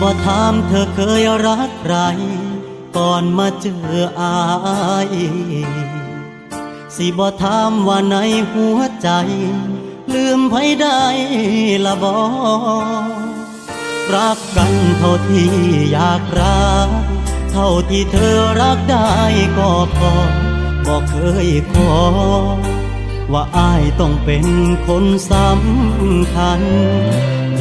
บ่ถามเธอเคยรักใคร ก่อนมาเจออาย สิบ่ถามว่าในหัวใจ ลืมไผได้ละบอรักกันเท่าที่อยากรัก เท่าที่เธอรักได้ก็พอบอกเคยขอ ว่าอายต้องเป็นคนสำคัญ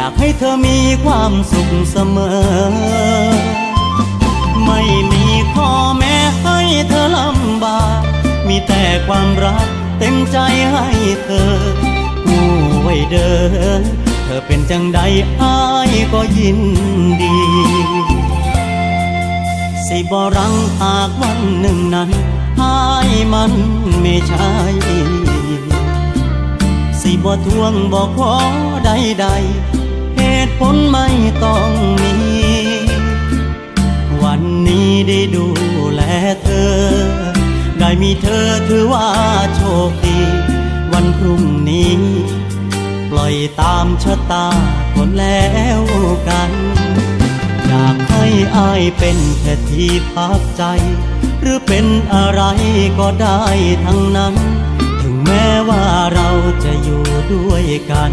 อยากให้เธอมีความสุขเสมอ ไม่มีข้อแม้ให้เธอลำบาก มีแต่ความรักเต็มใจให้เธอกู้ไว้เดิน เธอเป็นจังใดอายก็ยินดี สิบรังหากวันหนึ่งนั้นหายมันไม่ใช่สิบ่ทวงบ่ขอใดๆ ผลไม่ต้องมี วันนี้ได้ดูแลเธอ ได้มีเธอถือว่าโชคดี วันพรุ่งนี้ ปล่อยตามชะตาคนแล้วกัน อยากให้อายเป็นแค่ที่พักใจ หรือเป็นอะไรก็ได้ทั้งนั้น ถึงแม้ว่าเราจะอยู่ด้วยกัน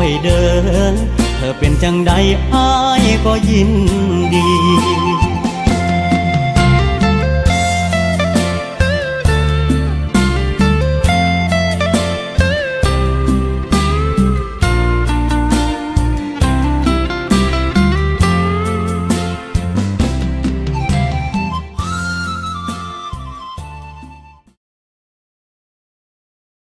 ไว้เดิน เธอเป็นจังใดอายก็ยินดี